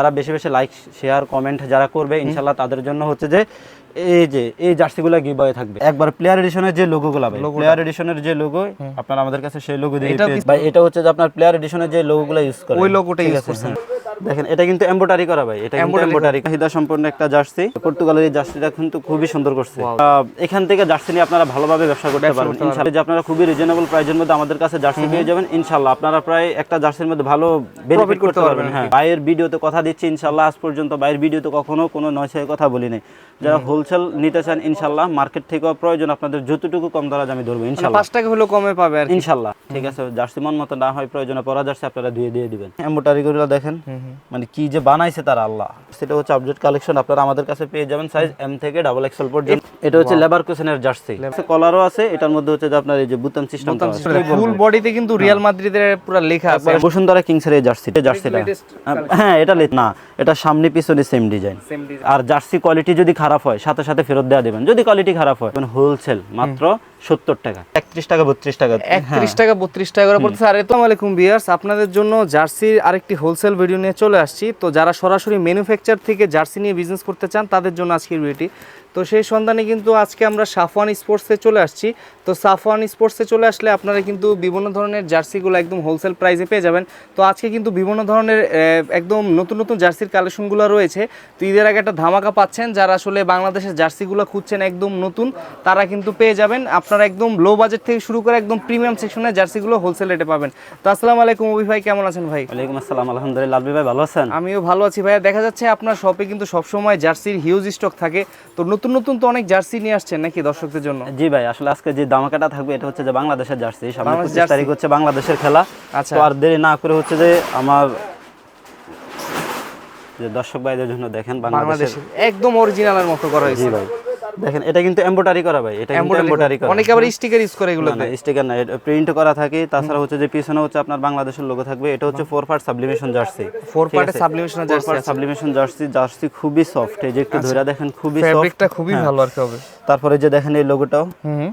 তারা বেশি বেশি লাইক শেয়ার কমেন্ট যারা করবে ইনশাল্লাহ তাদের জন্য হচ্ছে যে এই যে এই জার্সিগুলো গিভওয়ে থাকবে। একবার প্লেয়ার এডিশনের যে লোগোগুলো ভাই প্লেয়ার এডিশনের যে লোগো আপনারা আমাদের কাছে সেই লোগো দিয়ে ভাই এটা হচ্ছে যে আপনার প্লেয়ার এডিশনের যে লোগোগুলো ইউজ করে। ওই লোগোটা ইউজ করছেন। দেখেন এটা কিন্তু এমব্রয়ডারি করা ভাই এটা কিন্তু এমব্রয়ডারি চাহিদা সম্পন্ন একটা জার্সি। পর্তুগালের এই জার্সিটা কিন্তু খুবই সুন্দর করছে। এখান থেকে জার্সি নিয়ে আপনারা ভালোভাবে ব্যবসা করতে পারবেন। ইনশাআল্লাহ। যে আপনারা খুবই রিজনেবল প্রাইসের মধ্যে আমাদের কাছে জার্সি পেয়ে যাবেন। ইনশাআল্লাহ আপনারা প্রায় একটা জার্সির মধ্যে ভালো বেনিফিট করতে পারবেন হ্যাঁ। বাইরের ভিডিওতে কথা দিচ্ছি ইনশাআল্লাহ। আজ পর্যন্ত বাইরের ভিডিওতে কখনো কোনো নয়ছয় কথা বলি নাই যারা হোলসেল নিতে চান ইনশাআল্লাহ মার্কেট থেকেও প্রয়োজন। আপনাদের যতটুকু কম দরা আমি ধরবো ইনশাআল্লাহ। পাঁচ টাকা হলেও কমে পাবে আর কি। ইনশাল্লাহ ঠিক আছে। জার্সি মন মতো না হয় প্রয়োজনে পরা জার্সি আপনারা ধুয়ে দিয়ে দিবেন। এম্বোটারি গুলো দেখেন। মানে কি যে বানাইছে তার আল্লাহ। সেটা হচ্ছে আপডেট কালেকশন আপনারা আমাদের কাছে পেয়ে যাবেন সাইজ এম থেকে ডাবল এক্সেল পর্যন্ত। এটা হচ্ছে লেবার কোশনের জার্সি কলারও আছে এটার মধ্যে হচ্ছে যে আপনার এই যে বুতাম সিস্টেম ফুল বডিতে কিন্তু রিয়াল মাদ্রিদের পুরো লেখা আছে। বসুন্ধরা কিংসের এই জার্সি জার্সিটা হ্যাঁ এটা লেট না এটা সামনে পিছনে সেম ডিজাইন সেম ডিজাইন আর জার্সি কোয়ালিটি যদি খারাপ হয় সাথে সাথে ফেরত দেওয়া দেবেন। যদি কোয়ালিটি খারাপ হয় হোলসেল মাত্র সত্তর টাকা। একত্রিশ টাকা বত্রিশ টাকা। একত্রিশ টাকা বত্রিশ টাকা করে পড়তেছে। আর আসসালামু আলাইকুম বিয়ার্স আপনাদের জন্য জার্সির আরেকটি হোলসেল ভিডিও নিয়ে চলে আসছি। তো যারা সরাসরি ম্যানুফ্যাকচার থেকে জার্সি নিয়ে বিজনেস করতে চান তাদের জন্য আজকের ভিডিওটি তো সেই সন্ধানে কিন্তু আজকে আমরা সাফওয়ান স্পোর্টসে চলে আসছি। তো সাফওয়ান স্পোর্টসে চলে আসলে আপনারা কিন্তু বিভিন্ন ধরনের জার্সিগুলো একদম হোলসেল প্রাইসে পেয়ে যাবেন। তো আজকে কিন্তু বিভিন্ন ধরনের একদম নতুন নতুন জার্সির কালেকশনগুলো রয়েছে। তো ঈদের আগে একটা ধামাকা পাচ্ছেন যারা আসলে বাংলাদেশের জার্সিগুলো খুঁজছেন একদম নতুন তারা কিন্তু পেয়ে যাবেন। আপনারা একদম লো বাজেট থেকে শুরু করে একদম প্রিমিয়াম সেকশনের জার্সিগুলো হোলসেল রেটে পাবেন। তো আসসালামু আলাইকুম অভি ভাই কেমন আছেন ভাই? ওয়ালাইকুম আসসালাম আলহামদুলিল্লাহ। ভাই ভালো আছেন? আমিও ভালো আছি ভাইয়া। দেখা যাচ্ছে আপনার শপে কিন্তু সবসময় জার্সির হিউজ স্টক থাকে। তো নতুন নতুন তো অনেক জার্সি নিয়ে আসছেন নাকি দর্শকদের জন্য? জি ভাই আসলে আজকে যে দামাকাটা থাকবে এটা হচ্ছে যে বাংলাদেশের জার্সি। সামনে পঁচিশ তারিখ হচ্ছে বাংলাদেশের খেলা। আচ্ছা। আর দেরি না করে হচ্ছে যে আমার যে দর্শক ভাইদের জন্য দেখেন বাংলাদেশের বাংলাদেশে একদম অরিজিনালের মতো করা জি হয়েছে। ভাই। দেখেন এটা কিন্তু এমব্রয়ডারি করা ভাই এটা কিন্তু এমব্রয়ডারি করা। অনেকে আবার স্টিকার ইউজ করে এগুলো না স্টিকার না প্রিন্ট করা থাকে তাছাড়া হচ্ছে যে পিছনে হচ্ছে আপনার বাংলাদেশের লোগো থাকবে এটা হচ্ছে four part sublimation jersey four part sublimation four jersey part sublimation jersey jersey খুবই সফট এই যে একটু ধরে দেখেন খুবই সফট ফেব্রিকটা খুবই ভালো আর কি হবে। তারপরে যে দেখেন এই লোগোটাও হুম।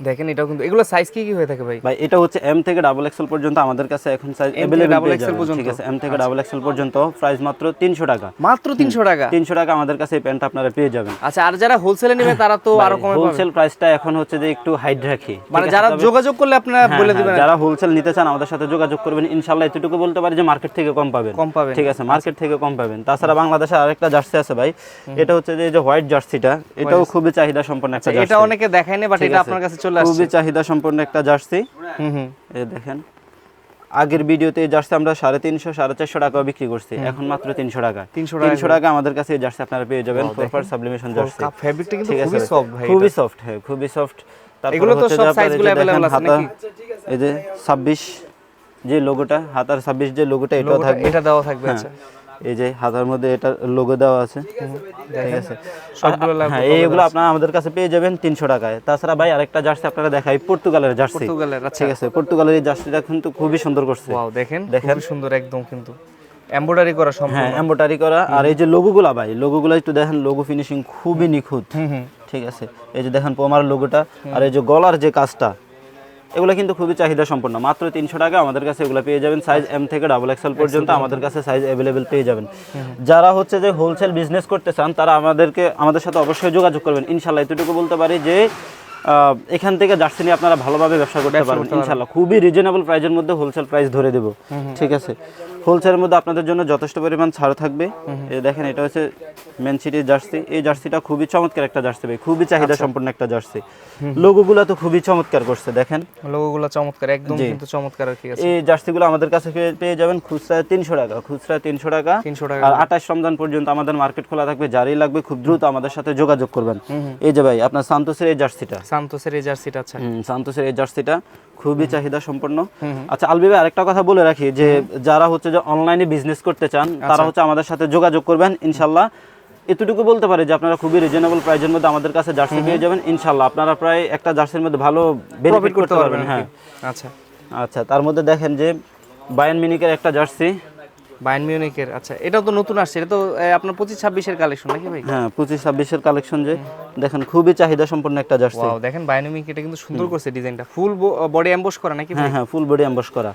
দেখেন এটাও কিন্তু এগুলো সাইজ কি কি হয়ে থাকে ভাই ভাই এটা হচ্ছে এম থেকে ডাবল এক্সেল পর্যন্ত আমাদের কাছে এখন সাইজ থেকে अवेलेबल double পেয়ে XL যাবেন পর্যন্ত? ঠিক আছে এম থেকে ডাবল এক্সেল পর্যন্ত প্রাইস মাত্র 300 টাকা মাত্র তিনশো টাকা 300 টাকা আমাদের কাছে এই প্যান্ট আপনারা পেয়ে যাবেন আচ্ছা আর যারা হোলসেলে নেবে তারা তো আরো কমে পাবে হোলসেল প্রাইসটা এখন হচ্ছে যে একটু হাইড রাখি মানে ঠিক আছে? যারা তবে- যোগাযোগ করলে আপনারা হ্যাঁ, বলে হ্যাঁ, দিবেন যারা হোলসেল নিতে চান আমাদের সাথে যোগাযোগ করবেন ইনশাআল্লাহ এতটুকু বলতে পারি যে মার্কেট থেকে কম পাবেন কম পাবেন ঠিক আছে মার্কেট থেকে কম পাবেন তাছাড়া বাংলাদেশে আরেকটা জার্সি আছে ভাই এটা হচ্ছে যে এই যে হোয়াইট জার্সিটা এটাও খুবই চাহিদা সম্পন্ন একটা এটা জার্সি অনেকে দেখায় না বাট ঠিক এটা আছে। আপনার কাছে চলে আসছে। খুবই চাহিদা সম্পন্ন একটা জার্সি। হুম হুম। এই দেখেন আগের ভিডিওতে এই জার্সি আমরা সাড়ে তিনশো সাড়ে চারশো টাকা বিক্রি করছি। এখন মাত্র তিনশো টাকা। 300 তিনশো টাকা। আমাদের কাছে এই জার্সি আপনারা পেয়ে যাবেন। Four sublimation jersey. ফ্যাব্রিকটা কিন্তু খুবই সফট ভাই খুবই সফট হ্যাঁ খুবই সফট এগুলো তো সব size-গুলো available আছে নাকি? এই যে ছাব্বিশ যে লোগোটা হাতার ছাব্বিশ যে লোগোটা এটাও থাকবে। এটা দেওয়া থাকবে আচ্ছা। এই যে হাতার মধ্যে এটা লোগো দেওয়া আছে। ঠিক আছে সবগুলো হ্যাঁ এইগুলো আপনারা আমাদের কাছে পেয়ে যাবেন তিনশো টাকায়। তাছাড়া ভাই আরেকটা জার্সি আপনারা দেখাই পর্তুগালের জার্সি। পর্তুগালের আচ্ছা। ঠিক আছে পর্তুগালের এই জার্সিটা কিন্তু খুবই সুন্দর করছে। দেখেন দেখেন। সুন্দর একদম কিন্তু। এমব্রয়ডারি করা সম্ভব হ্যাঁ এমব্রয়ডারি করা। আর এই যে লোগোগুলা ভাই লোগোগুলো একটু দেখেন লোগো ফিনিশিং খুবই নিখুঁত। ঠিক আছে। এই যে দেখেন পোমার লোগোটা আর এই যে গলার যে কাজটা এগুলো কিন্তু খুবই চাহিদা সম্পন্ন মাত্র তিনশো টাকা আমাদের কাছে এগুলো পেয়ে যাবেন সাইজ এম থেকে ডাবল এক্সেল পর্যন্ত আমাদের কাছে সাইজ অ্যাভেলেবেল পেয়ে যাবেন। যারা হচ্ছে যে হোলসেল বিজনেস করতে চান তারা আমাদেরকে আমাদের সাথে অবশ্যই যোগাযোগ করবেন। ইনশাল্লাহ এতটুকু বলতে পারি যে আহ, এখান থেকে জার্সি নিয়ে আপনারা ভালোভাবে ব্যবসা করতে পারবেন। ইনশাল্লাহ। খুবই রিজনেবল প্রাইজের মধ্যে হোলসেল প্রাইস ধরে দেব। ঠিক আছে? হোলসেলের মধ্যে আপনাদের জন্য যথেষ্ট পরিমাণ ছাড় থাকবে। দেখেন এটা হচ্ছে মেন সিটির জার্সি। এই জার্সিটা খুবই চমৎকার একটা জার্সি ভাই। খুবই চাহিদা সম্পন্ন একটা জার্সি। লোগোগুলো তো খুবই চমৎকার করছে দেখেন। লোগোগুলো চমৎকার একদম কিন্তু চমৎকার আর কি আছে। এই জার্সিগুলো আমাদের কাছে পেয়ে- যাবেন খুচরা তিনশো টাকা খুচরা তিনশো টাকা। 300 টাকা। আর আঠাশ রমজান পর্যন্ত আমাদের মার্কেট খোলা থাকবে যারই লাগবে খুব দ্রুত আমাদের সাথে যোগাযোগ করবেন। এই যে ভাই আপনার সান্তোসের এই জার্সিটা। সান্তোসের এই জার্সিটা আচ্ছা। সান্তোসের এই জার্সিটা। খুবই চাহিদা সম্পন্ন আচ্ছা আলবি ভাই আরেকটা কথা বলে রাখি যে যারা হচ্ছে যে অনলাইনে বিজনেস করতে চান আচ্ছা। তারা হচ্ছে আমাদের সাথে যোগাযোগ করবেন ইনশাল্লাহ। এতটুকু বলতে পারে যে আপনারা খুবই রিজনেবল প্রাইজের মধ্যে আমাদের কাছে জার্সি পেয়ে যাবেন ইনশাল্লাহ। আপনারা প্রায় একটা জার্সির মধ্যে ভালো বেনিফিট করতে পারবেন হ্যাঁ। আচ্ছা। আচ্ছা তার মধ্যে দেখেন যে বায়ান মিনিকের একটা জার্সি বাইন মিউনিকের আচ্ছা এটা তো নতুন আসছে এটা তো আপনার পঁচিশ ছাব্বিশের কালেকশন নাকি ভাই? হ্যাঁ পঁচিশ ছাব্বিশের কালেকশন যে দেখেন খুবই চাহিদা সম্পন্ন একটা জার্সি ওয়াও দেখেন বাইনোমিক এটা কিন্তু সুন্দর করছে ডিজাইনটা ফুল বডি এমবোস করা নাকি হ্যাঁ হ্যাঁ ফুল বডি করা।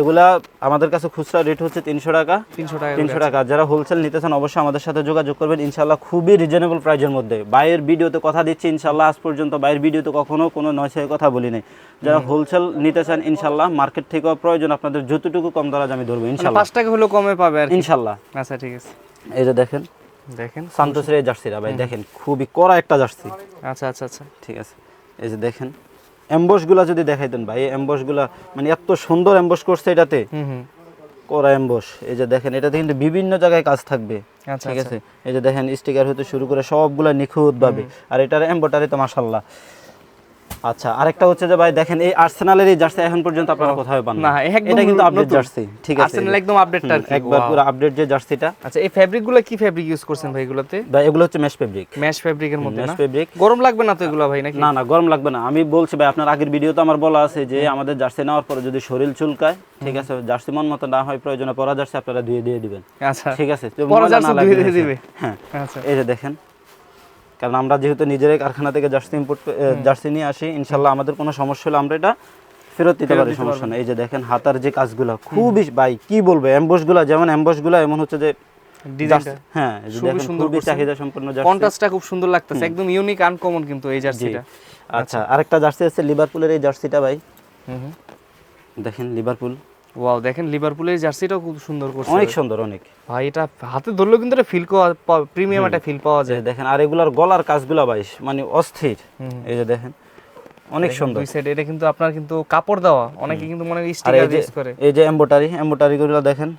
এগুলা আমাদের কাছে খুচরা রেট হচ্ছে তিনশো টাকা। তিনশো টাকা করে তিনশো টাকা। যারা হোলসেল নিতে চান অবশ্যই আমাদের সাথে যোগাযোগ করবেন। ইনশাল্লাহ খুবই রিজনেবল প্রাইজের মধ্যে। বাইরের ভিডিওতে কথা দিচ্ছি ইনশাল্লাহ আজ পর্যন্ত বাইরের ভিডিওতে কখনো কোনো নয়সের কথা বলি নাই। যারা হোলসেল নিতে চান ইনশাল্লাহ মার্কেট থেকেও প্রয়োজন আপনাদের যতটুকু কম দরাজ আমি ধরবো মানে ইনশাল্লাহ পাঁচ টাকা হলেও কমে পাবে আর। ইনশাল্লাহ। আচ্ছা ঠিক আছে। এই যে দেখেন দেখেন সান্তোসের এই জার্সিটা ভাই দেখেন খুবই কড়া একটা জার্সি। আচ্ছা আচ্ছা আচ্ছা। ঠিক আছে। এই যে দেখেন অ্যাম্বসগুলা যদি দেখাইতেন ভাই এই অ্যাম্বসগুলা মানে এত সুন্দর অ্যাম্বস করছে এটাতে। হুম হুম। করা অ্যাম্বস এই যে দেখেন এটাতে কিন্তু বিভিন্ন জায়গায় কাজ থাকবে। আচ্ছা ঠিক আছে? এই যে দেখেন স্টিকার হতে শুরু করে সবগুলা নিখুঁত ভাবে আর এটার এম্বটারি তো মাশাল্লাহ। আচ্ছা আরেকটা হচ্ছে যে ভাই দেখেন এই আর্সেনালের এই জার্সি এখন পর্যন্ত আপনারা কোথাও পান না, এটা কিন্তু আপডেট জার্সি ঠিক আছে। আর্সেনাল একদম আপডেটটা আর একবার পুরো আপডেট যে জার্সিটা। আচ্ছা এই ফ্যাব্রিকগুলো কি ফ্যাব্রিক ইউজ করছেন ভাই এগুলোতে? ভাই এগুলো হচ্ছে মেশ ফেব্রিক ম্যাশ ফ্যাব্রিকের মধ্যে মেশ না? ফেব্রিক গরম লাগবে না তো এগুলো ভাই নাকি? না না গরম লাগবে না। আমি বলছি ভাই আপনার আগের ভিডিওতে আমার বলা আছে যে আমাদের জার্সি নেওয়ার পরে যদি শরীর চুলকায় ঠিক আছে জার্সি মন মতো না হয় প্রয়োজনে পরা জার্সি আপনারা ধুয়ে দিয়ে দিবেন। আচ্ছা। ঠিক আছে পরা জার্সি ধুয়ে দিয়ে দিবে? হ্যাঁ আচ্ছা। এই যে দেখেন কারণ আমরা যেহেতু নিজেরাই কারখানা থেকে জার্সি ইম্পোর্ট জার্সি নিয়ে আসি ইনশাল্লাহ আমাদের কোনো সমস্যা হলে আমরা এটা ফেরত দিতে পারি সমস্যা নেই। এই যে দেখেন হাতার যে কাজগুলো খুবই ভাই কি বলব অ্যাম্বসগুলো যেমন অ্যাম্বসগুলো এমন হচ্ছে যে হ্যাঁ খুবই সুন্দর চাহিদা সম্পন্ন জার্সি। কন্ট্রাস্টটা খুব সুন্দর লাগতেছে একদম ইউনিক আনকমন কিন্তু এই জার্সিটা। আচ্ছা আরেকটা জার্সি আছে লিভারপুলের এই জার্সিটা ভাই। দেখেন লিভারপুল ওয়াও দেখেন লিভারপুলের জার্সিটাও খুব সুন্দর করছে। অনেক সুন্দর অনেক। ভাই এটা হাতে ধরলেও কিন্তু ফিল প্রিমিয়াম একটা ফিল পাওয়া যায়। দেখেন আর এগুলার গলার কাজগুলো ভাই মানে অস্থির। এই যে দেখেন অনেক সুন্দর। দুই সাইড এটা কিন্তু আপনার কিন্তু কাপড় দেওয়া অনেকে কিন্তু মনে স্টিকার ইউজ করে। এই যে এম্বোটারি এম্বোটারি গুলো দেখেন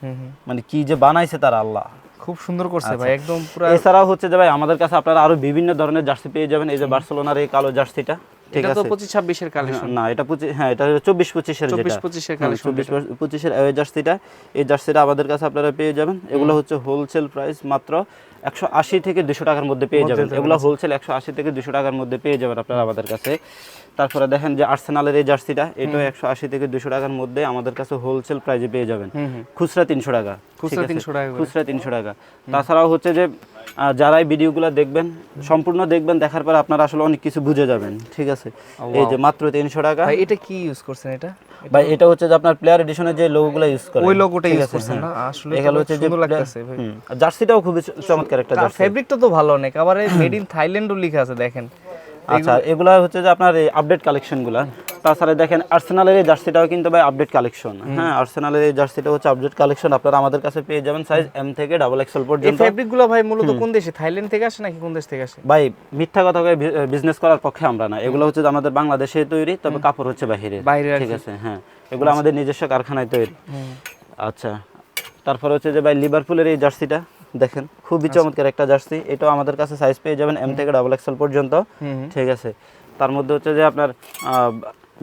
মানে কি যে বানাইছে তার আল্লাহ। খুব সুন্দর করছে আচ্ছা। ভাই একদম পুরো এছাড়াও হচ্ছে যে ভাই আমাদের কাছে আপনারা আরও বিভিন্ন ধরনের জার্সি পেয়ে যাবেন এই যে বার্সেলোনার এই কালো জার্সিটা। ঠিক আছে। পঁচিশ ছাব্বিশের কালেকশন না এটা পঁচিশ হ্যাঁ এটা চব্বিশ পঁচিশের চব্বিশ যেটা। পঁচিশের হ্যাঁ, কালেকশন চব্বিশ পঁচিশের এই জার্সিটা এই জার্সিটা আমাদের কাছে আপনারা পেয়ে যাবেন। এগুলো হচ্ছে হোলসেল প্রাইস মাত্র একশো আশি থেকে দুশো টাকার মধ্যে পেয়ে যাবেন। এগুলো হোলসেল একশো আশি থেকে দুশো টাকার মধ্যে পেয়ে যাবেন আপনারা আমাদের কাছে। তারপরে দেখেন যে আর্সেনালের এই জার্সিটা এটাও একশো আশি থেকে দুশো টাকার মধ্যে আমাদের কাছে হোলসেল প্রাইসে পেয়ে যাবেন। খুচরা তিনশো টাকা খুচরা? 300 টাকা খুচরা তিনশো টাকা। তাছাড়াও হচ্ছে যে আহ, যারা এই ভিডিওগুলো দেখবেন সম্পূর্ণ দেখবেন দেখার পরে আপনারা আসলে অনেক কিছু বুঝে যাবেন ঠিক আছে? এই যে মাত্র তিনশো টাকা। ভাই এটা কি ইউজ করছেন এটা? ভাই এটা হচ্ছে যে আপনার প্লেয়ার এডিশনের যে লোগোগুলো ইউজ করে ওই লোগোটা ইউজ করছেন না? হ্যাঁ। আসলে এখানে হচ্ছে যে সুন্দর লাগতেছে ভাই। জার্সিটাও খুবই চমৎকার একটা জার্সি। ফেব্রিকটা তো ভালো অনেক আবার মেড ইন থাইল্যান্ডও লেখা আছে দেখেন। আচ্ছা এগুলা হচ্ছে যে আপনার এই আপডেট কালেকশনগুলা তাছাড়া দেখেন আর্সেনালের এই জার্সিটাও কিন্তু ভাই আপডেট কালেকশন হ্যাঁ আর্সেনালের এই জার্সিটা হচ্ছে আপডেট কালেকশন আপনারা আমাদের কাছে পেয়ে যাবেন সাইজ এম থেকে ডাবল এক্সেল এই পর্যন্ত। ফেব্রিকগুলো ভাই মূলত কোন দেশে? থাইল্যান্ড থেকে আসে নাকি কোন দেশ থেকে আসে? ভাই মিথ্যা কথা বিজনেস করার পক্ষে আমরা না। এগুলো হচ্ছে আমাদের বাংলাদেশে তৈরি তবে কাপড় হচ্ছে বাইরে। আর ঠিক আছে হ্যাঁ। এগুলো আমাদের নিজস্ব কারখানায় তৈরি। আচ্ছা তারপর হচ্ছে যে ভাই লিভারপুলের এই জার্সিটা। দেখেন খুবই আচ্ছা। চমৎকার একটা জার্সি। এটাও আমাদের কাছে সাইজ পেয়ে যাবেন এম থেকে ডাবল এক্সেল পর্যন্ত। ঠিক আছে। তার মধ্যে হচ্ছে যে আপনার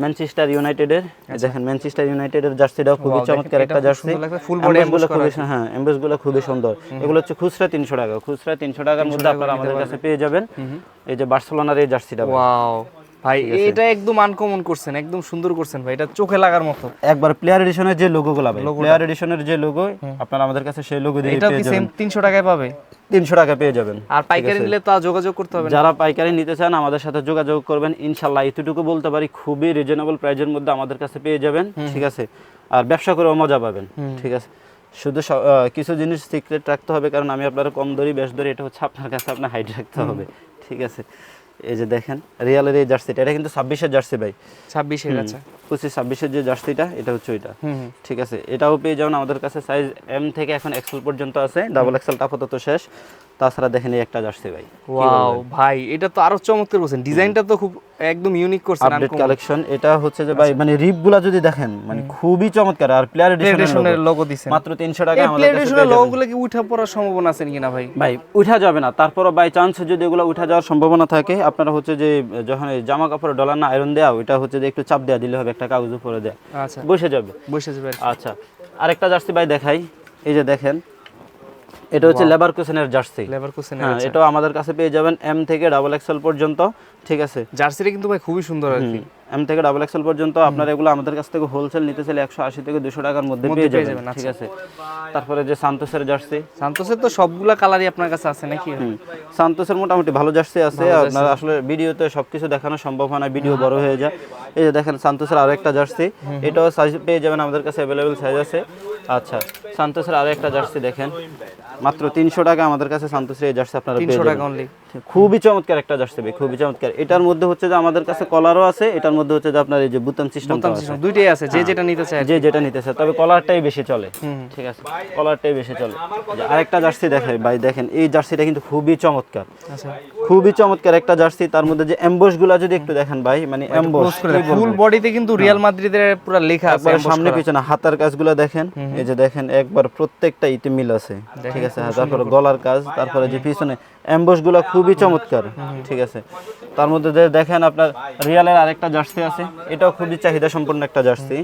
ম্যানচেস্টার ইউনাইটেডের দেখেন ম্যানচেস্টার ইউনাইটেডের জার্সিটাও খুবই আচ্ছা। চমৎকার একটা জার্সি। full body এমবেসগুলো খুবই হ্যাঁ এমবেসগুলো খুবই সুন্দর। এগুলো হচ্ছে খুচরা তিনশো টাকা। খুচরা তিনশো টাকার মধ্যে আপনারা আমাদের কাছে পেয়ে যাবেন। এই যে বার্সেলোনার এই জার্সিটা। ওয়াও ভাই এটা একদম আনকমন করছেন একদম সুন্দর করছেন ভাই এটা চোখে লাগার মতো। একবার প্লেয়ার এডিশনের যে লোগোগুলো ভাই প্লেয়ার এডিশনের যে লোগো আপনারা আমাদের কাছে সেই লোগো দিয়ে পেয়ে কি সেম যাবেন। তিনশো টাকায় পাবে? তিনশো টাকা পেয়ে যাবেন। আর পাইকারি নিলে তো যোগাযোগ করতে হবে যারা পাইকারি নিতে চান আমাদের সাথে যোগাযোগ করবেন। ইনশাল্লাহ এতটুকু বলতে পারি খুবই রিজনেবল প্রাইজের মধ্যে আমাদের কাছে পেয়ে যাবেন। ঠিক আছে। আর ব্যবসা করেও মজা পাবেন। ঠিক আছে। শুধু কিছু জিনিস সিক্রেট রাখতে হবে কারণ আমি আপনার কম দরি বেশ দরি এটা হচ্ছে আপনার কাছে আপনার হাইট রাখতে হবে। ঠিক আছে। এই যে দেখেন রিয়ালের এই জার্সিটা এটা কিন্তু ছাব্বিশের জার্সি ভাই। ছাব্বিশের আচ্ছা। পঁচিশ ছাব্বিশের যে জার্সিটা এটা হচ্ছে ওইটা। ঠিক আছে এটাও পেয়ে যাবেন আমাদের কাছে সাইজ এম থেকে এখন এক্সেল পর্যন্ত আছে ডাবল এক্সেলটা আপাতত শেষ। তাছাড়া দেখেন এই একটা জার্সি ভাই। ওয়াও ভাই এটা তো আরও চমৎকার বলছেন। ডিজাইনটা তো খুব একদম ইউনিক করছেন আপডেট কালেকশন এটা হচ্ছে যে ভাই মানে রিপগুলা যদি দেখেন মানে খুবই চমৎকার আর প্লেয়ার এডিশনের লোগো দিছেন। মাত্র তিনশো টাকা আমাদের প্লেয়ার এডিশনের লোগোগুলো কি উঠা পড়ার সম্ভাবনা আছে কিনা ভাই? ভাই উঠা যাবে না। তারপরও বাই চান্স যদি এগুলো উঠা যাওয়ার সম্ভাবনা থাকে আপনারা হচ্ছে যে যখন জামা কাপড়ে ডলার না আয়রন দেওয়া ওটা হচ্ছে যে একটু চাপ দেওয়া দিলে হবে একটা কাগজ উপরে দেয়া। আচ্ছা। বসে যাবে। বসে যাবে। আচ্ছা। আরেকটা জার্সি ভাই দেখাই। এই যে দেখেন এটা হচ্ছে লেবার কুশনের জার্সি লেবার কোসেন হ্যাঁ এটাও আমাদের কাছে পেয়ে যাবেন এম থেকে ডাবল এক্সেল পর্যন্ত ঠিক আছে? জার্সিটা কিন্তু ভাই খুবই সুন্দর আর কি। এম থেকে ডাবল এক্সেল পর্যন্ত আপনার এগুলো আমাদের কাছ থেকে হোলসেল নিতে চাইলে একশো আশি থেকে দুশো টাকার মধ্যে পেয়ে যাবেন যাবেন, ঠিক আছে? তারপরে যে সান্তোসের জার্সি সান্তোসের তো সবগুলা কালারই আপনার কাছে আছে নাকি? সান্তোসের মোটামুটি ভালো জার্সি আছে আপনার আসলে ভিডিওতে সবকিছু দেখানো সম্ভব হয় না ভিডিও বড় হয়ে যায়। এই যে দেখেন সান্তোসের আরও একটা জার্সি এটাও সাইজ পেয়ে যাবেন আমাদের কাছে অ্যাভেলেবেল সাইজ আছে। আচ্ছা সান্তোসের আরও একটা জার্সি দেখেন। মাত্র তিনশো টাকা আমাদের কাছে সান্তোসের এই জার্সি আপনারা পেয়ে তিনশো টাকা অনলি খুবই চমৎকার একটা জার্সি ভাই খুবই চমৎকার। এটার মধ্যে হচ্ছে যে আমাদের কাছে কলারও আছে এটার মধ্যে হচ্ছে যে আপনার এই যে বুতাম সিস্টেম দুইটাই আছে যে যেটা নিতে চায় যে যেটা নিতে চায় তবে কলারটাই বেশি চলে। ঠিক আছে কলারটাই বেশি চলে। আরেকটা জার্সি দেখাই ভাই দেখেন এই জার্সিটা কিন্তু খুবই চমৎকার। আচ্ছা। খুবই চমৎকার একটা জার্সি তার মধ্যে যে এমবোসগুলা যদি একটু দেখেন ভাই মানে এমবোস ফুল বডিতে কিন্তু রিয়াল মাদ্রিদের পুরো লেখা আছে সামনে পিছনে হাতার কাজগুলো দেখেন এই যে দেখেন একবার প্রত্যেকটা ইতে মিল আছে। ঠিক আছে হ্যাঁ, তারপরে গলার কাজ তারপরে যে পিছনে অ্যাম্বসগুলা খুবই চমৎকার ঠিক আছে। তার মধ্যে দেখেন আপনার রিয়ালের আরেকটা জার্সি আছে এটাও খুবই চাহিদা সম্পন্ন একটা জার্সি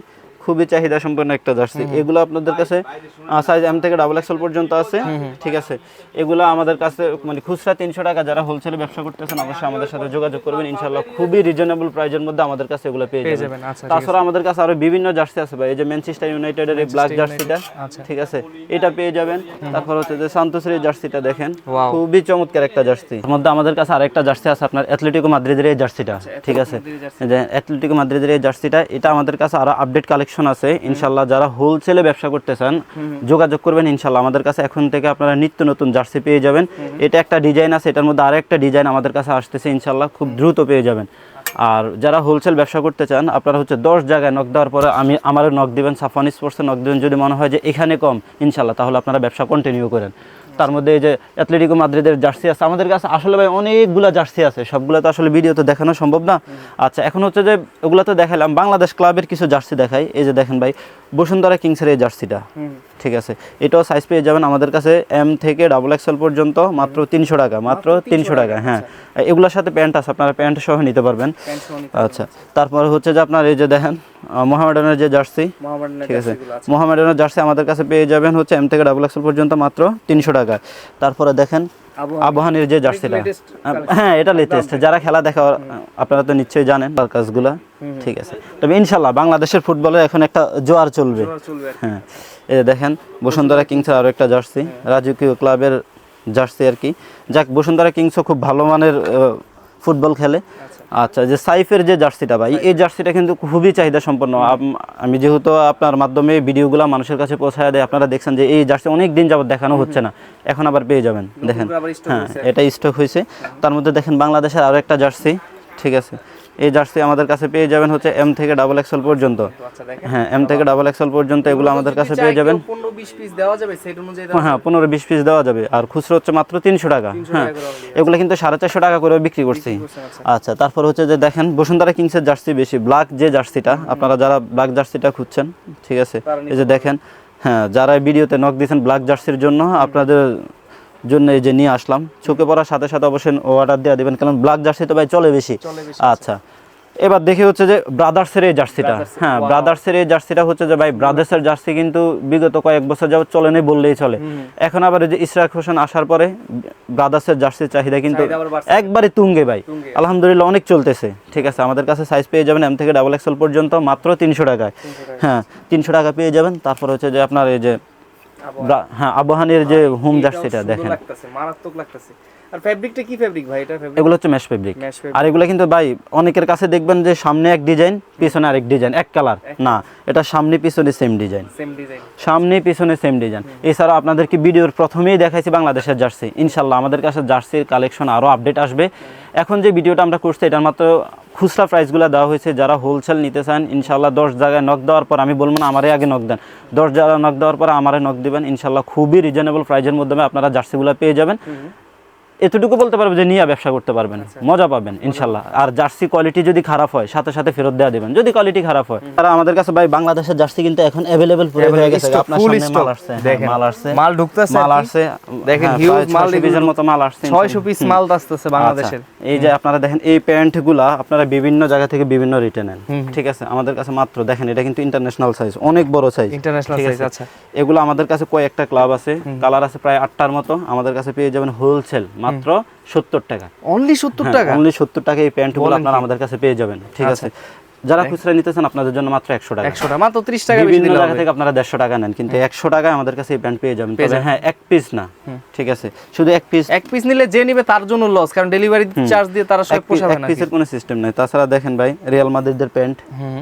খুবই চাহিদা সম্পন্ন একটা জার্সি। এগুলো আপনাদের কাছে সাইজ এম থেকে ডাবল এক্সেল পর্যন্ত আছে। ঠিক আছে? এগুলো আমাদের কাছে মানে খুচরা তিনশো টাকা যারা হোলসেলে ব্যবসা করতেছেন অবশ্যই আমাদের সাথে যোগাযোগ করবেন। ইনশাল্লাহ খুবই রিজনেবল প্রাইজের মধ্যে আমাদের কাছে এগুলো পেয়ে যাবেন। আচ্ছা তাছাড়া আমাদের কাছে আরও বিভিন্ন জার্সি আছে ভাই। এই যে ম্যানচেস্টার ইউনাইটেডের এই ব্ল্যাক জার্সিটা আচ্ছা। ঠিক আছে? এটা পেয়ে যাবেন। তারপর হচ্ছে যে সান্তোসের জার্সিটা দেখেন। খুবই চমৎকার একটা জার্সি। এর মধ্যে আমাদের কাছে আরেকটা জার্সি আছে আপনার অ্যাথলেটিকো মাদ্রিদের এই জার্সিটা। ঠিক আছে? এই যে অ্যাথলেটিকো মাদ্রিদের এই জার্সিটা এটা আমাদের কাছে আরও আপডেট কালেকশন আছে ইনশাল্লাহ যারা হোলসেলে ব্যবসা করতে চান যোগাযোগ করবেন ইনশাল্লাহ আমাদের কাছে এখন থেকে আপনারা নিত্য নতুন জার্সি পেয়ে যাবেন। এটা একটা ডিজাইন আছে এটার মধ্যে আরেকটা ডিজাইন আমাদের কাছে আসতেছে ইনশাল্লাহ খুব দ্রুত পেয়ে যাবেন। আর যারা হোলসেল ব্যবসা করতে চান আপনারা হচ্ছে দশ জায়গায় নক দেওয়ার পরে আমি আমারও নক দিবেন সাফান স্পোর্টসে নক দিবেন। যদি মনে হয় যে এখানে কম ইনশাল্লাহ তাহলে আপনারা ব্যবসা কন্টিনিউ করেন। তার মধ্যে এই যে অ্যাথলেটিকো মাদ্রিদের জার্সি আছে আমাদের কাছে আসলে ভাই অনেকগুলো জার্সি আছে। সবগুলো তো আসলে ভিডিও তো দেখানো সম্ভব না। আচ্ছা এখন হচ্ছে যে ওগুলো তো দেখালাম বাংলাদেশ ক্লাবের কিছু জার্সি দেখাই। এই যে দেখেন ভাই বসুন্ধরা কিংসের এই জার্সিটা। ঠিক আছে। এটাও সাইজ পেয়ে যাবেন আমাদের কাছে এম থেকে ডাবল এক্সেল পর্যন্ত মাত্র তিনশো টাকা মাত্র তিনশো টাকা হ্যাঁ। এগুলোর সাথে প্যান্ট আছে আপনারা প্যান্ট সহ নিতে পারবেন। আচ্ছা। তারপর হচ্ছে যে আপনার এই যে দেখেন মোহামেডানের যে জার্সি ঠিক আছে। মোহামেডানের জার্সি আমাদের কাছে পেয়ে যাবেন হচ্ছে এম থেকে ডাবল এক্সেল পর্যন্ত মাত্র তিনশো টাকা। তারপরে দেখেন আবহানির যে জার্সিটা। হ্যাঁ এটা লেটেস্ট যারা খেলা দেখা আপনারা তো নিশ্চয়ই জানেন কাজগুলা। ঠিক আছে। তবে ইনশাল্লাহ বাংলাদেশের ফুটবলে এখন একটা জোয়ার চলবে। হ্যাঁ এই দেখেন বসুন্ধরা কিংসের আরও একটা জার্সি রাজকীয় ক্লাবের জার্সি আর কি। যাক বসুন্ধরা কিংসও খুব ভালো মানের ফুটবল খেলে। আচ্ছা যে সাইফের যে জার্সিটা ভাই এই জার্সিটা কিন্তু খুবই চাহিদা সম্পন্ন। আম- যেহেতু আপনার মাধ্যমে ভিডিওগুলো মানুষের কাছে পৌঁছায় দেয় আপনারা দেখছেন যে এই জার্সি অনেক দিন যাবত দেখানো হচ্ছে না। এখন আবার পেয়ে যাবেন দেখেন। হ্যাঁ এটা স্টক হয়েছে। তার মধ্যে দেখেন বাংলাদেশের আরও একটা জার্সি ঠিক আছে। এই জার্সি আমাদের কাছে পেয়ে যাবেন হচ্ছে এম থেকে ডাবল এক্সেল পর্যন্ত। আচ্ছা হ্যাঁ এম থেকে ডাবল এক্সেল পর্যন্ত এগুলো আমাদের কাছে পেয়ে যাবেন। হ্যাঁ পনেরো বিশ পিস দেওয়া যাবে। আর খুচরো হচ্ছে মাত্র তিনশো টাকা। হ্যাঁ এগুলো কিন্তু সাড়ে চারশো টাকা করে বিক্রি করছি। আচ্ছা। তারপর হচ্ছে যে দেখেন বসুন্ধরা কিংসের জার্সি বেশি ব্ল্যাক যে জার্সিটা আপনারা যারা ব্ল্যাক জার্সিটা খুঁজছেন ঠিক আছে? এই যে দেখেন হ্যাঁ যারা ভিডিওতে নক দিয়েছেন ব্ল্যাক জার্সির জন্য আপনাদের জন্য এই যে নিয়ে আসলাম। চোখে পড়ার সাথে সাথে অবশ্যই অর্ডার দেওয়া দেবেন কারণ ব্ল্যাক জার্সি তো ভাই চলে বেশি। আচ্ছা। এবার দেখি হচ্ছে যে ব্রাদার্সের এই জার্সিটা হ্যাঁ ব্রাদার্সের এই জার্সিটা হচ্ছে যে ভাই ব্রাদার্সের জার্সি কিন্তু বিগত কয়েক বছর যাবত চলে নেই বললেই চলে। এখন আবার এই যে ইসরাক হোসেন আসার পরে ব্রাদার্সের জার্সির চাহিদা কিন্তু একবারে তুঙ্গে ভাই। আলহামদুলিল্লাহ অনেক চলতেছে। ঠিক আছে আমাদের কাছে সাইজ পেয়ে যাবেন এম থেকে ডাবল এক্সেল পর্যন্ত মাত্র তিনশো টাকায়। হ্যাঁ তিনশো টাকা পেয়ে যাবেন। তারপর হচ্ছে যে আপনার এই যে হ্যাঁ আবহানির যে হোম জার্সিটা দেখেন। লাগতেছে মারাত্মক লাগতেছে। আর ফেব্রিকটা কি ফেব্রিক ভাই? এটা ফেব্রিক এগুলো হচ্ছে ম্যাশ ফেব্রিক। আর এগুলো কিন্তু ভাই অনেকের কাছে দেখবেন যে সামনে এক ডিজাইন পিছনে আরেক ডিজাইন এক কালার না এটা সামনে পিছনে সেম ডিজাইন সেম ডিজাইন সামনে পিছনে সেম ডিজাইন এছাড়া আপনাদেরকে ভিডিওর প্রথমেই দেখাইছি বাংলাদেশের জার্সি ইনশাল্লাহ আমাদের কাছে জার্সির কালেকশন আরও আপডেট আসবে। এখন যে ভিডিওটা আমরা করছি এটার মাত্র খুচরা প্রাইসগুলো দেওয়া হয়েছে। যারা হোলসেল নিতে চান ইনশাল্লাহ দশ জায়গায় নক দেওয়ার পর আমি বলব না আমারে আগে নক দেন। দশ জায়গায় নক দেওয়ার পর আমারে নক দিবেন। ইনশাল্লাহ খুবই রিজনেবল প্রাইজের মাধ্যমে আপনারা জার্সিগুলো পেয়ে যাবেন। এতটুকু বলতে পারব যে নিয়ে ব্যবসা করতে পারবেন। আচ্ছা। মজা পাবেন ইনশাল্লাহ। আর জার্সি কোয়ালিটি যদি খারাপ হয় সাথে সাথে ফেরত দেওয়া দিবেন। যদি কোয়ালিটি খারাপ হয়। তারা আমাদের কাছে ভাই বাংলাদেশের জার্সি কিন্তু এখন অ্যাভেলেবেল পুরো হয়ে গেছে। আপনার সামনে মাল আসছে হ্যাঁ, মাল আসছে। মাল ঢুকতেছে মাল আসছে দেখেন, হ্যাঁ, huge প্রায় মাল 600 পিসের মতো মাল আসছে ছয়শো পিস মাল বাংলাদেশের আচ্ছা, এই যে আপনারা দেখেন এই প্যান্টগুলা আপনারা বিভিন্ন জায়গা থেকে বিভিন্ন রেটে নেন। ঠিক আছে? আমাদের কাছে মাত্র দেখেন এটা কিন্তু ইন্টারন্যাশনাল সাইজ অনেক বড় সাইজ size, আছে? আচ্ছা। এগুলো আমাদের কাছে কয়েকটা ক্লাব আছে। কালার আছে প্রায় আটটার মতো। আমাদের কাছে পেয়ে যাবেন হোলসেল মাত্র সত্তর টাকা। অনলি সত্তর টাকা? অনলি সত্তর টাকা এই প্যান্টগুলো আপনারা আমাদের কাছে পেয়ে যাবেন। ঠিক আচ্ছা। আছে? যারা খুচরা নিতেছেন আপনাদের জন্য মাত্র একশো টাকা। একশো টাকা মাত্র ত্রিশ টাকা বিভিন্ন জায়গা থেকে আপনারা দেড়শো টাকা নেন কিন্তু একশো টাকায় আমাদের কাছে এই প্যান্ট পেয়ে যাবেন। তবে হ্যাঁ এক পিস না। ঠিক আছে। শুধু এক পিস এক পিস নিলে যে নিবে তার জন্য লস কারণ ডেলিভারি চার্জ দিয়ে তারা সব পোষাবে এক পিসের কোনো সিস্টেম নাই। তাছাড়া দেখেন ভাই রিয়াল মাদ্রিদের প্যান্ট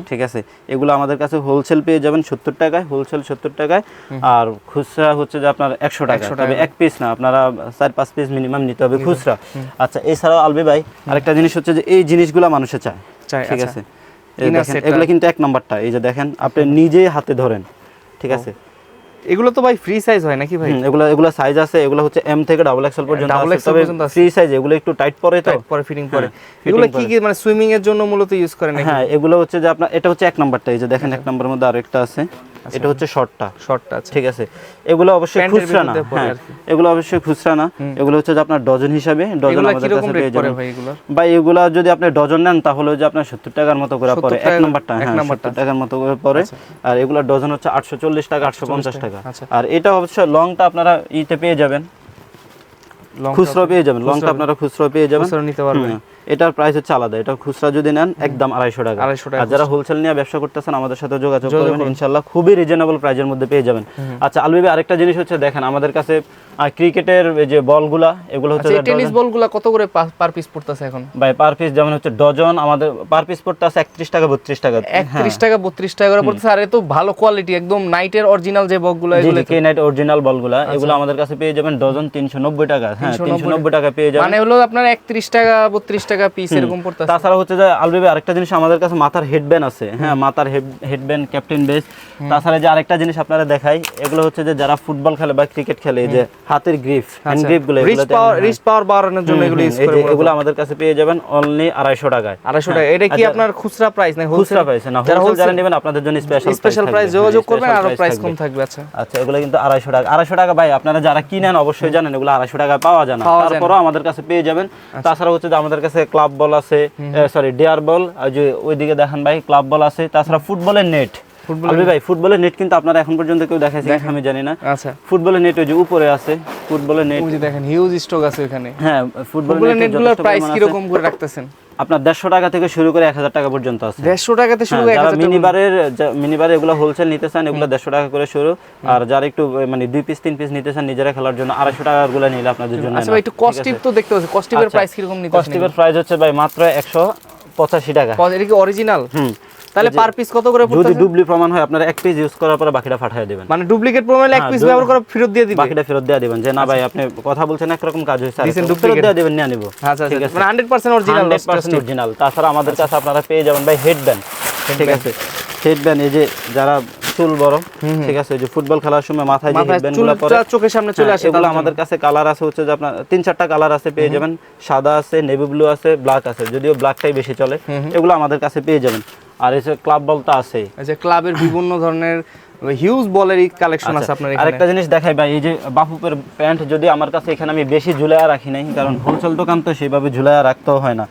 ঠিক আছে? এগুলো আমাদের কাছে হোলসেল পেয়ে যাবেন সত্তর টাকায় হোলসেল সত্তর টাকায়। আর খুচরা হচ্ছে যে আপনার একশো টাকা। তবে এক পিস না আপনারা চার পাঁচ পিস মিনিমাম নিতে হবে খুচরা। আচ্ছা এছাড়াও আলবে ভাই আরেকটা জিনিস হচ্ছে যে এই জিনিসগুলো মানুষে চায়। চায়, ঠিক আচ্ছা। আছে? এগুলো কিন্তু এক নাম্বারটা এই যে দেখেন আপনি নিজেই হাতে ধরেন ঠিক আছে? এগুলো তো ভাই ফ্রি সাইজ হয় নাকি ভাই? এগুলো এগুলো সাইজ আছে এগুলো হচ্ছে এম থেকে ডাবল এক্সেল পর্যন্ত ডাবল এক্সেল পর্যন্ত ফ্রি সাইজ এগুলো একটু টাইট পরে তো? পরে ফিটিং করে হ্যাঁ, এগুলো কি কি মানে সুইমিং এর জন্য মূলত ইউজ করেন নাকি? হ্যাঁ এগুলো হচ্ছে যে আপনার এটা হচ্ছে এক নাম্বারটা এই যে দেখেন এক নাম্বারের মধ্যে আরেকটা আছে। এটা হচ্ছে শর্টটা। শর্টটা আছে ঠিক আছে। এগুলো অবশ্যই খুচরা না হ্যাঁ। এগুলো অবশ্যই খুচরা না। এগুলো হচ্ছে যে আপনার ডজন হিসাবে ডজন আমাদের কাছে পেয়ে যাবেন। ভাই এগুলো? বা এগুলা যদি আপনি ডজন নেন তাহলে যে আপনার সত্তর টাকার মতো করে পড়ে। এক নাম্বারটা এক হ্যাঁ নাম্বারটা। সত্তর টাকার মতো করে পড়ে। আর এগুলো ডজন হচ্ছে আটশো চল্লিশ টাকা আটশো পঞ্চাশ টাকা আচ্ছা। আর এটা অবশ্যই লংটা আপনারা ইতে পেয়ে যাবেন। খুচরো পেয়ে যাবেন লংটা আপনারা খুচরো পেয়ে যাবেন। নিতে পারবেন। এটার প্রাইস হচ্ছে আলাদা। এটা খুচরা যদি নেন একদম আড়াইশো টাকা। 250 টাকা আর যারা হোলসেল নিয়ে ব্যবসা করতেছেন আমাদের সাথে যোগাযোগ করবেন ইনশাল্লাহ খুবই রিজনেবল প্রাইজের মধ্যে পেয়ে যাবেন। আচ্ছা আলবিবি আরেকটা জিনিস হচ্ছে দেখেন আমাদের কাছে ক্রিকেটের যে বলগুলা এগুলো হচ্ছে আচ্ছা টেনিস বলগুলো কত করে পার পিস পড়তেছে এখন? বাই পার পিস যেমন হচ্ছে ডজন আমাদের পার পিস পড়তে আছে একত্রিশ টাকা বত্রিশ টাকা। একত্রিশ টাকা বত্রিশ টাকা করে পড়তেছে আর এ তো ভালো কোয়ালিটি একদম নাইটের অরিজিনাল যে বকগুলো এগুলো কে নাইট অরিজিনাল বলগুলা আচ্ছা। এগুলো আমাদের কাছে পেয়ে যাবেন ডজন তিনশো নব্বই টাকা। হ্যাঁ তিনশো নব্বই টাকা পেয়ে যাবেন। মানে হলো আপনার একত্রিশ টাকা বত্রিশ টাকা পিস এরকম তাছাড়া হচ্ছে যে আলবিবে আরেকটা জিনিস আমাদের কাছে মাথার হেডব্যান্ড আছে। হ্যাঁ মাথার হেডব্যান্ড ক্যাপ্টেন বেস তাছাড়া যে আরেকটা জিনিস আপনারা দেখাই এগুলো হচ্ছে যে যারা ফুটবল খেলে বা ক্রিকেট খেলে যে হাতের গ্রিপ হ্যান্ড গ্রিপগুলো রিচ পাওয়ার রিচ পাওয়ার বাড়ানোর জন্য এগুলো ইউজ করে এগুলো আমাদের কাছে পেয়ে যাবেন অনলি আড়াইশো টাকায়। আড়াইশো টাকা। এটা কি আপনার খুচরা প্রাইস না খুচরা প্রাইস না যারা হোলসেল যারা নেবেন আপনাদের জন্য স্পেশাল স্পেশাল প্রাইস যোগাযোগ করবেন আরও প্রাইস কম থাকবে। আচ্ছা। আচ্ছা এগুলো কিন্তু আড়াইশো টাকা আড়াইশো টাকা ভাই আপনারা যারা কিনেন অবশ্যই জানেন এগুলো আড়াইশো টাকায় পাওয়া যায় না। পাওয়া যায় না। তারপরও আমাদের কাছে পেয়ে যাবেন। তাছাড়া হচ্ছে যে আমাদের কাছে ক্লাব বল আছে সরি ডেয়ার বল যে ওইদিকে দেখেন ভাই ক্লাব বল আছে তাছাড়া ফুটবলের নেট ফুটবল ভাই ফুটবলের নেট কিন্তু আপনারা এখন পর্যন্ত কেউ দেখাইছে আমি জানি না। আচ্ছা। ফুটবলের নেট ওই যে উপরে আছে ফুটবলের নেট ওই যে দেখেন হিউজ স্টক আছে ওখানে হ্যাঁ ফুটবলের ফুটবলের নেট নেটগুলোর প্রাইস কীরকম করে রাখতেছেন? আপনার দেড়শো টাকা থেকে শুরু করে এক হাজার টাকা পর্যন্ত আছে। দেড়শো টাকা থেকে শুরু হ্যাঁ, যারা মিনিবারের মিনিবারে এগুলো হোলসেল নিতে চান এগুলো দেড়শো টাকা করে শুরু। আর যারা একটু মানে দুই পিস তিন পিস নিতে চান নিজেরা খেলার জন্য আড়াইশো টাকা গুলো নিলে আপনাদের জন্য আচ্ছা একটু কস্টিভ তো দেখতে পাচ্ছি। কস্টিভের প্রাইস কীরকম নিতে কস্টিভের প্রাইস হচ্ছে ভাই মাত্র একশো পঁচাশি টাকা। এটা কি অরিজিনাল হুম। তাহলে পার পিস কত করে যদি ডুবলি প্রমাণ হয় আপনারা এক পিস ইউজ করার পরে বাকিটা পাঠিয়ে দেবেন। মানে ডুপ্লিকেট প্রমাণ এক হ্যাঁ, পিস ব্যবহার করে ফেরত দিয়ে দিবে। বাকিটা ফেরত দেওয়া দিবেন। যে না ভাই আপনি কথা বলছেন একরকম কাজ হয়েছে দিছেন আরেকরকম। ফেরত। দেওয়া দিবেন নিয়ে নিব। আচ্ছা ঠিক আচ্ছা। আছে? মানে hundred percent original hundred percent original তাছাড়া আমাদের কাছে আপনারা পেয়ে যাবেন ভাই হেডব্যান্ড ঠিক আছে? হেডব্যান্ড এই যে যারা চুল বড় ঠিক আছে? এই যে ফুটবল খেলার সময় মাথায় যে হেডব্যান্ডগুলো পরে চোখের সামনে চলে হ্যাঁ, আসে এগুলো আমাদের কাছে কালার আছে হচ্ছে যে আপনার তিন চারটা কালার আছে পেয়ে যাবেন। সাদা আছে নেভি ব্লু আছে ব্ল্যাক আছে যদিও ব্ল্যাকটাই বেশি চলে। এগুলো আমাদের কাছে পেয়ে যাবেন। আর যে ক্লাব বল তো জন্য। যে ক্লাবের বিভিন্ন ধরনের হিউজ বলেরই কালেকশন আছে আপনার এখানে। আরেকটা জিনিস দেখাই ভাই এই যে বাফুপের প্যান্ট যদি আমার কাছে এখানে আমি বেশি ঝুলাইয়া রাখি নাই কারণ হোলসেল দোকান তো সেইভাবে ঝুলাইয়া রাখতেও হয় না।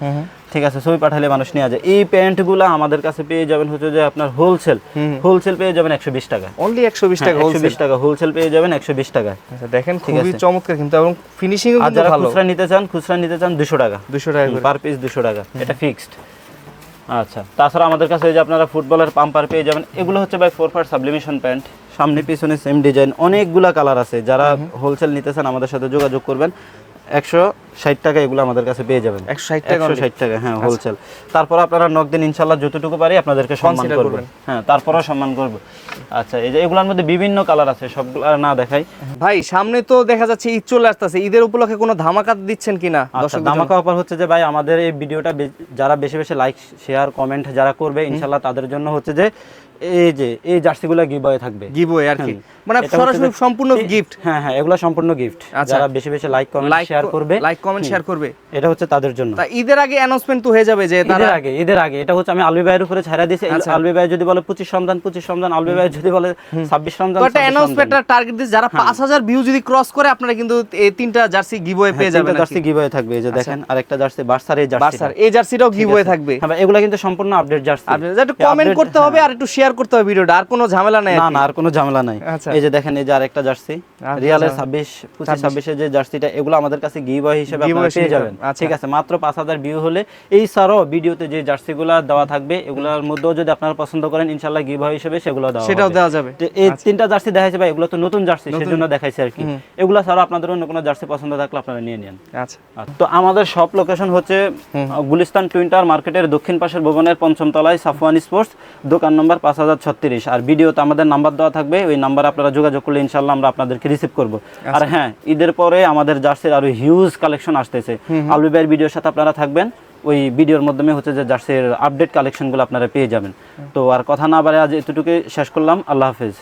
ঠিক আছে ছবি পাঠালে মানুষ নিয়ে যায়। এই প্যান্টগুলো আমাদের কাছে পেয়ে যাবেন হচ্ছে যে আপনার হোলসেল হোলসেল পেয়ে যাবেন একশো বিশ টাকা। অনলি একশো বিশ টাকা একশো বিশ টাকা হোলসেল পেয়ে যাবেন একশো বিশ টাকা আচ্ছা দেখেন খুবই চমৎকার কিন্তু এবং ফিনিশিং যারা খুচরা নিতে চান খুচরা নিতে চান দুশো টাকা। দুশো টাকা পার পিস দুশো টাকা। এটা ফিক্সড আচ্ছা তাছাড়া আমাদের কাছে এই যে আপনারা ফুটবলের পাম্পার পেয়ে যাবেন এগুলো হচ্ছে ভাই ফোর পার্ট সাবলিমিশন প্যান্ট সামনে পিছনে সেম ডিজাইন অনেকগুলা কালার আছে। যারা হোলসেল নিতে চান আমাদের সাথে যোগাযোগ করবেন। একশো ষাট টাকা এগুলো আমাদের কাছে পেয়ে যাবেন। 160 টাকা একশো ষাট টাকা হ্যাঁ হোলসেল তারপর আপনারা নক দিন ইনশাল্লাহ যতটুকু পারি আপনাদেরকে সম্মান করবেন। হ্যাঁ তারপরেও সম্মান করব। আচ্ছা এই যে এগুলোর মধ্যে বিভিন্ন কালার আছে সবগুলো না দেখাই। ভাই সামনে তো দেখা যাচ্ছে ঈদ চলে আসতেছে ঈদের উপলক্ষে কোনো ধামাকা দিচ্ছেন কিনা? আচ্ছা দর্শক ধামাকা অফার হচ্ছে যে ভাই আমাদের এই ভিডিওটা যারা বেশি বেশি লাইক শেয়ার কমেন্ট যারা করবে ইনশাল্লাহ তাদের জন্য হচ্ছে যে এই যে এই জার্সিগুলো গিভওয়ে থাকবে। গিভওয়ে আর কি। মানে সরাসরি সম্পূর্ণ গিফট হ্যাঁ হ্যাঁ এগুলো সম্পূর্ণ গিফট আচ্ছা। যারা বেশি বেশি লাইক কমেন্ট শেয়ার করবে। লাইক কমেন্ট শেয়ার করবে। এটা হচ্ছে তাদের জন্য। তা ঈদের আগে অ্যানাউন্সমেন্ট তো হয়ে যাবে যে তারা ঈদের আগে ঈদের আগে। এটা হচ্ছে আমি আলবি ভাইয়ের উপরে ছাড়া দিয়েছি। আচ্ছা। আলবি ভাই যদি বলে পঁচিশ রমজান পঁচিশ রমজান আলবি ভাই যদি বলে ছাব্বিশ রমজান তো একটা 26 অ্যানাউন্সমেন্ট রমজান। টার্গেট দিয়েছে। যারা পাঁচ হাজার ভিউ যদি ক্রস করে আপনারা কিন্তু এই তিনটা জার্সি গিভওয়ে পেয়ে যাবেন জার্সি গিভওয়ে থাকবে। এই যে দেখেন আর একটা জার্সি বার্সার এই জার্সি বাসার এই জার্সিটাও গিভওয়ে থাকবে। হ্যাঁ এগুলা কিন্তু সম্পূর্ণ আপডেট জার্সি একটু কমেন্ট করতে হবে আর একটু শেয়ার করতে হবে ভিডিওটা আর কোনো ঝামেলা নাই। না না আর কোনো ঝামেলা নাই। আচ্ছা। এই যে দেখেন এই যে আরেকটা জার্সি। আচ্ছা, রিয়ালের আচ্ছা। ছাব্বিশ পঁচিশ ছাব্বিশের যে জার্সিটা এগুলো আমাদের কাছে গিভওয়ে হিসেবে আপনারা পেয়ে যাবেন। আচ্ছা। ঠিক আছে মাত্র পাঁচ হাজার ভিউ হলে এই ছাড়াও ভিডিওতে যে জার্সিগুলো দেওয়া থাকবে এগুলোর মধ্যেও যদি আপনারা পছন্দ করেন ইনশাল্লাহ গিভওয়ে হিসেবে সেগুলো দেওয়া সেটাও দেওয়া যাবে। এই তিনটা জার্সি দেখাইছে ভাই এগুলো তো নতুন জার্সি সেজন্য দেখাইছে আর কি। এগুলো ছাড়াও আপনাদের অন্য কোনো জার্সি পছন্দ থাকলে আপনারা নিয়ে নেন। আচ্ছা। তো আমাদের সব লোকেশন হচ্ছে গুলিস্তান টুইন্টার মার্কেটের দক্ষিণ পাশের ভবনের পঞ্চম তলায় সাফওয়ান স্পোর্টস দোকান নম্বর পাঁচ হাজার ছত্রিশ। আর ভিডিওতে আমাদের নাম্বার দেওয়া থাকবে ওই নাম্বার আপনারা যোগাযোগ করলে ইনশাল্লাহ আমরা আপনাদেরকে রিসিভ করব। আর হ্যাঁ ঈদের পরে আমাদের জার্সির আরও হিউজ কালেকশন আসতেছে। আলবি ভাইয়ের ভিডিওর সাথে আপনারা থাকবেন ওই ভিডিওর মাধ্যমে হচ্ছে যে জার্সির আপডেট কালেকশনগুলো আপনারা পেয়ে যাবেন। তো আর কথা না বাড়ে আজ এতটুকু শেষ করলাম আল্লাহ হাফেজ।